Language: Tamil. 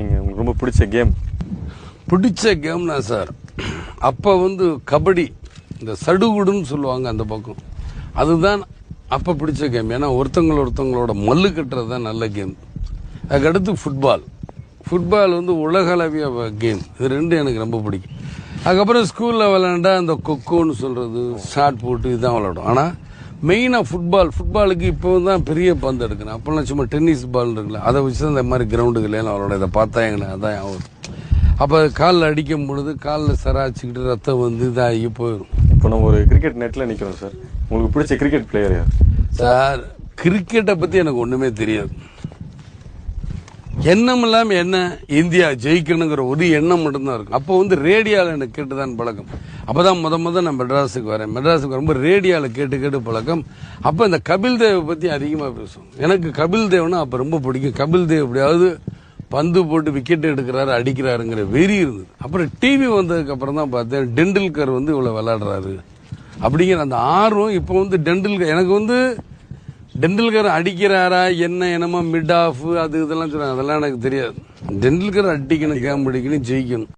நீங்கள் உங்களுக்கு ரொம்ப பிடிச்ச கேம்? பிடிச்ச கேம்னா சார் அப்போ வந்து கபடி இந்த சடுகுடுன்னு சொல்லுவாங்க அந்த பக்கம். அதுதான் அப்போ பிடிச்ச கேம். ஏன்னா ஒருத்தங்கள ஒருத்தங்களோட மல்லு கட்டுறது தான் நல்ல கேம். அதுக்கடுத்து ஃபுட்பால் ஃபுட்பால் வந்து உலகளவிய கேம். இது ரெண்டும் எனக்கு ரொம்ப பிடிக்கும். அதுக்கப்புறம் ஸ்கூலில் விளையாண்டா அந்த கொக்கோன்னு சொல்கிறது ஷார்ட் போட்டு இதுதான் விளையாடும் ஆனால் மெயினாக ஃபுட்பால் ஃபுட்பாலுக்கு இப்போ தான் பெரிய பந்து எடுக்கணும். அப்போல்லாம் சும்மா டென்னிஸ் பால் இருக்குல்ல அதை வச்சு தான் இந்த மாதிரி கிரவுண்டுகளெல்லாம் விளையாட இதை பார்த்தா எங்களுக்கு அதான் ஆகும் அப்போ காலில் அடிக்கும் பொழுது காலில் சராச்சிக்கிட்டு ரத்தம் வந்து இதாகி போயிடும் இப்போ நம்ம ஒரு கிரிக்கெட் நெட்டில் நிற்கிறோம் சார் உங்களுக்கு பிடிச்ச கிரிக்கெட் பிளேயர் யார்? சார் கிரிக்கெட்டை பற்றி எனக்கு ஒன்றுமே தெரியாது. எண்ணம் இல்லாமல் என்ன? இந்தியா ஜெயிக்கணுங்கிற ஒரு எண்ணம் மட்டும்தான் இருக்கும். அப்போ வந்து ரேடியோவில் எனக்கு கேட்டுதான் பழக்கம். அப்போ தான் முத முத நான் மெட்ராஸுக்கு வரேன். மெட்ராஸுக்கு வரும்போது ரேடியோவில் கேட்டு கேட்டு பழக்கம். அப்போ இந்த கபில் தேவை பற்றி அதிகமாக பேசுவோம். எனக்கு கபில் தேவ்னா அப்போ ரொம்ப பிடிக்கும். கபில் தேவ் எப்படியாவது பந்து போட்டு விக்கெட் எடுக்கிறாரு அடிக்கிறாருங்கிற வெறி இருந்தது. அப்புறம் டிவி வந்ததுக்கப்புறம் தான் பார்த்தேன் டெண்டுல்கர் வந்து இவ்வளோ விளாடுறாரு அப்படிங்கிற அந்த ஆர்வம் இப்போ வந்து டெண்டுல்கர் எனக்கு வந்து டெண்டுல்கர் அடிக்கிறாரா என்ன என்னமோ மிட் ஆஃப் அது இதெல்லாம் சொல்கிறாங்க அதெல்லாம் எனக்கு தெரியாது. டெண்டுல்கர் அடிக்கணும் கேம் அடிக்கணும் ஜெயிக்கணும்.